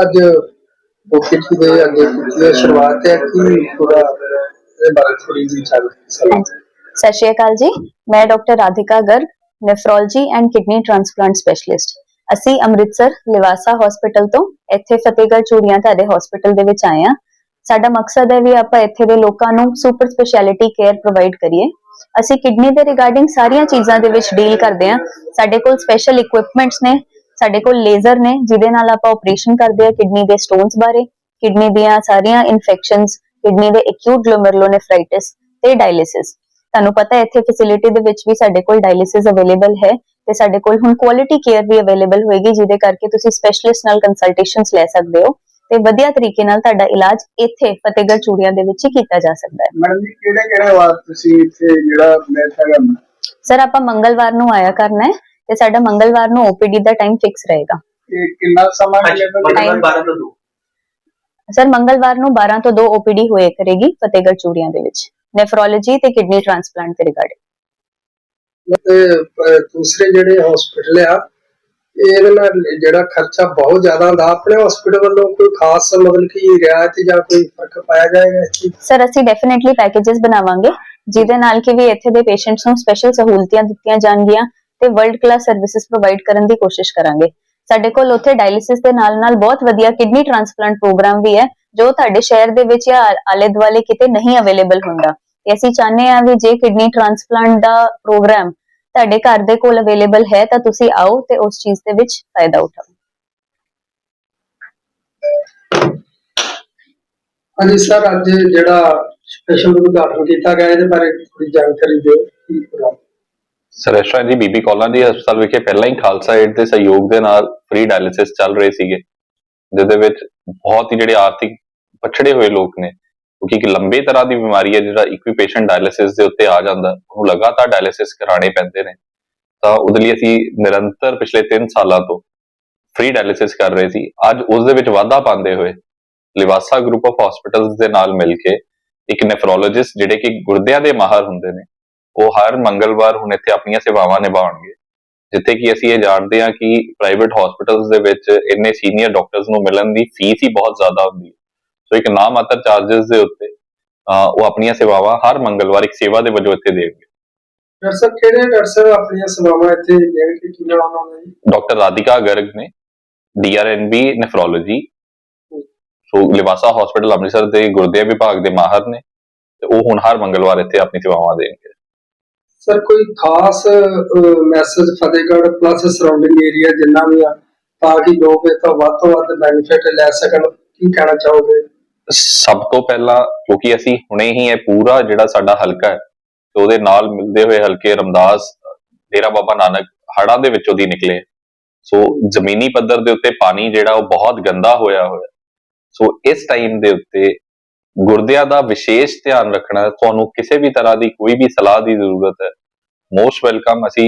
ਅੱਜ ਓਪੀਟੀ ਦੇ ਅੱਗੇ ਕੀਤੀ ਸ਼ੁਰੂਆਤ ਹੈ ਕਿ ਪੂਰਾ ਬਾਰੇ ਥੋੜੀ ਜਿਹੀ ਚੱਲ ਸਤਿ ਸ਼੍ਰੀ ਅਕਾਲ ਜੀ, ਮੈਂ doctor Radhika Garg nephrology and kidney transplant specialist ਅਸੀਂ ਅੰਮ੍ਰਿਤਸਰ ਲਿਵਾਸਾ ਹਸਪੀਟਲ ਤੋਂ ਇੱਥੇ ਫਤਿਹਗੜ੍ਹ ਚੂੜੀਆਂ ਤੁਹਾਡੇ ਹਸਪੀਟਲ ਦੇ ਵਿੱਚ ਆਏ ਹਾਂ। ਸਾਡਾ ਮਕਸਦ ਹੈ ਵੀ ਆਪਾਂ ਇੱਥੇ ਦੇ ਲੋਕਾਂ ਨੂੰ ਸੁਪਰ ਸਪੈਸ਼ਲਿਟੀ ਕੇਅਰ ਪ੍ਰੋਵਾਈਡ ਕਰੀਏ। ਅਸੀਂ ਕਿਡਨੀ ਦੇ ਰਿਗਾਰਡਿੰਗ ਸਾਰੀਆਂ ਚੀਜ਼ਾਂ ਦੇ ਵਿੱਚ ਡੀਲ ਕਰਦੇ ਹਾਂ। ਸਾਡੇ ਕੋਲ ਸਪੈਸ਼ਲ ਇਕਵਿਪਮੈਂਟਸ ਨੇ ਸਾਡੇ ਕੋਲ ਲੇਜ਼ਰ ਨੇ ਜਿਹਦੇ ਨਾਲ ਆਪਾਂ ਆਪਰੇਸ਼ਨ ਕਰਦੇ ਹਾਂ ਕਿਡਨੀ ਦੇ ਸਟੋਨਸ ਬਾਰੇ ਕਿਡਨੀ ਦੀਆਂ ਸਾਰੀਆਂ ਇਨਫੈਕਸ਼ਨਸ ਕਿਡਨੀ ਦੇ ਐਕਿਊਟ ਗਲੋਮਰੁਲੋਨੇਫਰਾਈਟਿਸ ਤੇ ਡਾਇਲਿਸਿਸ ਤੁਹਾਨੂੰ ਪਤਾ ਹੈ ਇੱਥੇ ਫੈਸਿਲਿਟੀ ਦੇ ਵਿੱਚ ਵੀ ਸਾਡੇ ਕੋਲ ਡਾਇਲਿਸਿਸ ਅਵੇਲੇਬਲ ਹੈ ਤੇ ਸਾਡੇ ਕੋਲ ਹੁਣ ਕੁਆਲਿਟੀ ਕੇਅਰ ਵੀ ਅਵੇਲੇਬਲ ਹੋਏਗੀ ਜਿਹਦੇ ਕਰਕੇ ਤੁਸੀਂ ਸਪੈਸ਼ਲਿਸਟ ਨਾਲ ਕੰਸਲਟੇਸ਼ਨਸ ਲੈ ਸਕਦੇ ਹੋ ਤੇ ਵਧੀਆ ਤਰੀਕੇ ਨਾਲ ਤੁਹਾਡਾ ਇਲਾਜ ਇੱਥੇ ਫਤਿਹਗੜ੍ਹ ਚੂੜੀਆਂ ਦੇ ਵਿੱਚ ਹੀ ਕੀਤਾ ਜਾ ਸਕਦਾ ਹੈ। ਮੈਡਮ ਜੀ ਕਿਹੜੇ ਕਿਹੜੇ ਵਾਰ ਤੁਸੀਂ ਇੱਥੇ ਜਿਹੜਾ ਮੈਚ ਹੈਗਾ ਸਰ ਆਪਾਂ ਮੰਗਲਵਾਰ ਨੂੰ ਆਇਆ ਕਰਨਾ ਹੈ। ਤੇ ਸਾਡਾ ਮੰਗਲਵਾਰ ਨੂੰ ਓਪੀਡੀ ਦਾ ਟਾਈਮ ਫਿਕਸ ਰਹੇਗਾ। ਇਹ ਕਿੰਨਾ ਸਮਾਂ available ਹੈ? Time- 12 ਤੋਂ 2 ਸਰ ਮੰਗਲਵਾਰ ਨੂੰ 12 ਤੋਂ 2 ਓਪੀਡੀ ਹੋਏ ਕਰੇਗੀ ਫਤਿਹਗੜ੍ਹ ਚੂੜੀਆਂ ਦੇ ਵਿੱਚ। ਨੈਫਰੋਲੋਜੀ ਤੇ ਕਿਡਨੀ ਟ੍ਰਾਂਸਪਲਾਂਟ ਦੇ ਰਿਗਾਰਡਿੰਗ ਤੇ ਦੂਸਰੇ ਜਿਹੜੇ ਹਸਪੀਟਲ ਆ ਇਹਦੇ ਨਾਲ ਜਿਹੜਾ ਖਰਚਾ ਬਹੁਤ ਜ਼ਿਆਦਾ ਹੁੰਦਾ। ਆਪਣੇ ਹਸਪੀਟਲ ਵੱਲੋਂ ਕੋਈ ਖਾਸ ਮਤਲਬ ਕਿ ਰਿਆਇਤ ਜਾਂ ਕੋਈ ਫ਼ਰਕ ਪਾਇਆ ਜਾਏਗਾ ਇਸ ਚੀਜ਼? ਸਰ ਅਸੀਂ ਡੈਫੀਨਿਟਲੀ ਪੈਕੇजेस ਬਣਾਵਾਂਗੇ ਜਿਹਦੇ ਨਾਲ ਕਿ ਵੀ ਇੱਥੇ ਦੇ ਪੇਸ਼ੈਂਟਸ ਨੂੰ ਸਪੈਸ਼ਲ ਸਹੂਲਤਾਂ ਦਿੱਤੀਆਂ ਜਾਣਗੀਆਂ। ਤੇ ਵਰਲਡ ਕਲਾਸ ਸਰਵਿਸਿਜ਼ ਪ੍ਰੋਵਾਈਡ ਕਰਨ ਦੀ ਕੋਸ਼ਿਸ਼ ਕਰਾਂਗੇ। ਸਾਡੇ ਕੋਲ ਉੱਥੇ ਡਾਇਲਿਸਿਸ ਦੇ ਨਾਲ ਨਾਲ ਬਹੁਤ ਵਧੀਆ ਕਿਡਨੀ ਟ੍ਰਾਂਸਪਲਾਂਟ ਪ੍ਰੋਗਰਾਮ ਵੀ ਹੈ, ਜੋ ਤੁਹਾਡੇ ਸ਼ਹਿਰ ਦੇ ਵਿੱਚ ਜਾਂ ਆਲੇ ਦੁਆਲੇ ਕਿਤੇ ਨਹੀਂ ਅਵੇਲੇਬਲ ਹੁੰਦਾ। ਤੇ ਅਸੀਂ ਚਾਹੁੰਦੇ ਹਾਂ ਵੀ ਜੇ ਕਿਡਨੀ ਟ੍ਰਾਂਸਪਲਾਂਟ ਦਾ ਪ੍ਰੋਗਰਾਮ ਤੁਹਾਡੇ ਘਰ ਦੇ ਕੋਲ ਅਵੇਲੇਬਲ ਹੈ, ਤਾਂ ਤੁਸੀਂ ਆਓ ਤੇ ਉਸ ਚੀਜ਼ ਦੇ ਵਿੱਚ ਫਾਇਦਾ ਉਠਾਓ। ਹਾਂਜੀ ਸਰ, ਅੱਜ ਜਿਹੜਾ ਸਪੈਸ਼ਲ ਉਦਘਾਟਨ ਕੀਤਾ ਗਿਆ, ਇਹਦੇ ਬਾਰੇ ਥੋੜੀ ਜਾਣਕਾਰੀ ਦਿਓ, ਕੀ ਪ੍ਰੋਗਰਾਮ? ਸਰ ਜੀ ਬੀਬੀ ਕੌਲਾਂ ਦੀ ਹਸਪਤਾਲ ਵਿਖੇ ਪਹਿਲਾਂ ਹੀ ਖਾਲਸਾ ਏਡ ਦੇ ਸਹਿਯੋਗ ਦੇ ਨਾਲ ਫ੍ਰੀ ਡਾਇਲਿਸਿਸ ਚੱਲ ਰਹੇ ਸੀਗੇ। ਜਿਹਦੇ ਵਿੱਚ ਬਹੁਤ ਹੀ ਜਿਹੜੇ ਆਰਥਿਕ ਪਛੜੇ ਹੋਏ ਲੋਕ ਨੇ। ਕਿਉਂਕਿ ਇੱਕ ਲੰਬੇ ਤਰ੍ਹਾਂ ਦੀ ਬਿਮਾਰੀ ਹੈ ਜਿਹੜਾ ਇੱਕ ਵੀ ਪੇਸ਼ੈਂਟ ਡਾਇਲਿਸਿਸ ਦੇ ਉੱਤੇ ਆ ਜਾਂਦਾ, ਉਹਨੂੰ ਲਗਾਤਾਰ ਡਾਇਲਿਸਿਸ ਕਰਾਣੇ ਪੈਂਦੇ ਨੇ। ਤਾਂ ਉਹਦੇ ਲਈ ਅਸੀਂ ਨਿਰੰਤਰ ਪਿਛਲੇ 3 ਸਾਲਾਂ ਤੋਂ ਫ੍ਰੀ ਡਾਇਲਿਸਿਸ ਕਰ ਰਹੇ ਸੀ। ਅੱਜ ਉਸ ਦੇ ਵਿੱਚ ਵਾਧਾ ਪਾਉਂਦੇ ਹੋਏ ਲਿਵਾਸਾ ਗਰੁੱਪ ਆਫ ਹਸਪੀਟਲਸ ਦੇ ਨਾਲ ਮਿਲ ਕੇ ਇੱਕ ਨੈਫਰੋਲੋਜਿਸਟ ਜਿਹੜੇ ਕਿ ਗੁਰਦਿਆਂ ਦੇ ਮਾਹਰ ਹੁੰਦੇ ਨੇ ਉਹ ਹਰ ਮੰਗਲਵਾਰ ਹੁਣ ਇੱਥੇ ਆਪਣੀਆਂ ਸੇਵਾਵਾਂ ਨਿਭਾਉਣਗੇ। ਜਿੱਥੇ ਕਿ ਅਸੀਂ ਇਹ ਜਾਣਦੇ ਹਾਂ ਕਿ ਪ੍ਰਾਈਵੇਟ ਹਸਪੀਟਲਸ ਦੇ ਵਿੱਚ ਇੰਨੇ ਸੀਨੀਅਰ ਡਾਕਟਰਸ ਨੂੰ ਮਿਲਣ ਦੀ ਫੀਸ ਹੀ ਬਹੁਤ ਜ਼ਿਆਦਾ ਹੁੰਦੀ ਹੈ। ਸੋ ਇੱਕ ਨਾ ਮਾਤਰ ਚਾਰजेस ਦੇ ਉੱਤੇ ਉਹ ਆਪਣੀਆਂ ਸੇਵਾਵਾਂ ਹਰ ਮੰਗਲਵਾਰ ਇੱਕ ਸੇਵਾ ਦੇ ਵਜੋਂ ਇੱਥੇ ਦੇਣਗੇ। ਡਾਕਟਰ ਸਾਹਿਬ ਕਿਹੜੇ ਡਾਕਟਰ ਸਾਹਿਬ ਆਪਣੀਆਂ ਸੇਵਾਵਾਂ ਇੱਥੇ ਦੇਣ ਕੇ ਕੀ ਨਾਮ ਉਹਨਾਂ ਦਾ ਜੀ? ਡਾਕਟਰ ਰਾਧਿਕਾ ਗਰਗ ਨੇ DRNB nephrology so Livasa hospital Amritsar ਦੇ ਗੁਰਦੇ ਵਿਭਾਗ ਦੇ ਮਾਹਰ ਨੇ ਤੇ ਉਹ ਹੁਣ ਹਰ ਮੰਗਲਵਾਰ ਇੱਥੇ ਆਪਣੀ ਸੇਵਾਵਾਂ ਦੇਣਗੇ। ਸਰ, ਕੋਈ ਖਾਸ message Fatehgarh plus surrounding area ਜਿੰਨਾ ਵੀ ਆ, ਤਾਂ ਕਿ ਲੋਕ ਇਹ ਤੋਂ ਵੱਧ ਤੋਂ ਵੱਧ ਬੈਨੀਫਿਟ ਲੈ ਸਕਣ, ਕੀ ਕਹਿਣਾ ਚਾਹੋਗੇ? ਸਭ ਤੋਂ ਪਹਿਲਾਂ, ਕਿਉਂਕਿ ਅਸੀਂ ਹੁਣੇ ਹੀ ਇਹ ਪੂਰਾ ਜਿਹੜਾ ਸਾਡਾ ਹਲਕਾ ਹੈ, ਤੇ ਉਹਦੇ ਨਾਲ ਮਿਲਦੇ ਹੋਏ ਹਲਕੇ ਰਮਦਾਸ, ਡੇਰਾ ਬਾਬਾ ਨਾਨਕ ਹੜਾਂ ਦੇ ਵਿੱਚੋਂ ਦੀ ਨਿਕਲੇ ਸੋ ਜ਼ਮੀਨੀ ਪੱਧਰ ਦੇ ਉੱਤੇ ਪਾਣੀ ਜਿਹੜਾ ਉਹ ਬਹੁਤ ਗੰਦਾ ਹੋਇਆ ਹੋਇਆ। ਸੋ ਇਸ ਟਾਈਮ ਦੇ ਉੱਤੇ ਗੁਰਦਿਆਂ ਦਾ ਵਿਸ਼ੇਸ਼ ਧਿਆਨ ਰੱਖਣਾ, ਤੁਹਾਨੂੰ ਕਿਸੇ ਵੀ ਤਰ੍ਹਾਂ ਦੀ ਕੋਈ ਵੀ ਸਲਾਹ ਦੀ ਜ਼ਰੂਰਤ ਹੈ ਮੋਸਟ ਵੈਲਕਮ ਅਸੀਂ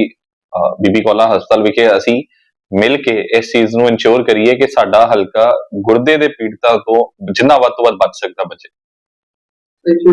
ਬੀਬੀ ਕੌਲਾ ਹਸਪਤਾਲ ਵਿਖੇ ਅਸੀਂ ਮਿਲ ਕੇ ਇਸ ਚੀਜ਼ ਨੂੰ ਇਨਸ਼ੋਰ ਕਰੀਏ ਕਿ ਸਾਡਾ ਹਲਕਾ ਗੁਰਦੇ ਦੇ ਪੀੜਤਾਂ ਤੋਂ ਜਿੰਨਾ ਵੱਧ ਤੋਂ ਵੱਧ ਬਚ ਸਕਦਾ ਬਚੇ। Thank you